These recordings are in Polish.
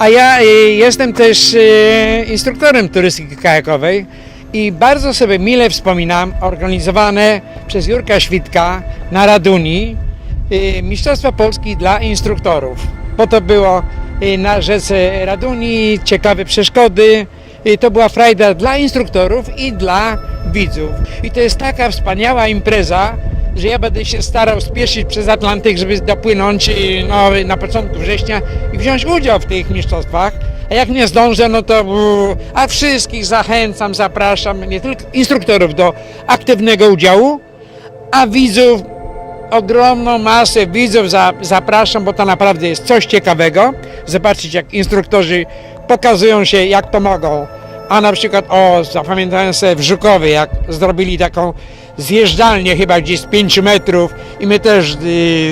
A ja y, jestem też y, instruktorem turystyki kajakowej i bardzo sobie mile wspominam organizowane przez Jurka Świdka na Raduni y, Mistrzostwa Polski dla instruktorów. Po to było na rzece Raduni, ciekawe przeszkody. To była frajda dla instruktorów i dla widzów. I to jest taka wspaniała impreza, że ja będę się starał spieszyć przez Atlantyk, żeby dopłynąć no, na początku września i wziąć udział w tych mistrzostwach. A jak nie zdążę, no to a wszystkich zachęcam, zapraszam, nie tylko instruktorów do aktywnego udziału, a widzów, ogromną masę widzów za, zapraszam, bo to naprawdę jest coś ciekawego. Zobaczyć jak instruktorzy pokazują się, jak to mogą. A na przykład, o, zapamiętałem sobie w Żukowie, jak zrobili taką zjeżdżalnię chyba gdzieś z 5 metrów i my też y,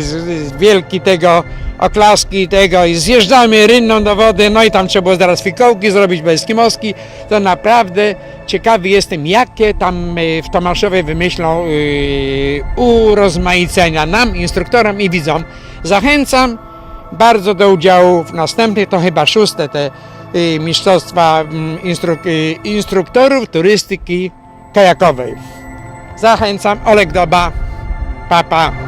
z, z wielki tego oklaski tego i zjeżdżamy rynną do wody, no i tam trzeba było zaraz fikołki zrobić, bo to naprawdę ciekawy jestem, jakie tam y, w Tomaszowie wymyślą y, urozmaicenia nam, instruktorom i widzom. Zachęcam bardzo do udziału w następnych, to chyba szóste te y, mistrzostwa mm, instruk y, instruktorów turystyki kajakowej. Zachęcam, Olek Doba, papa.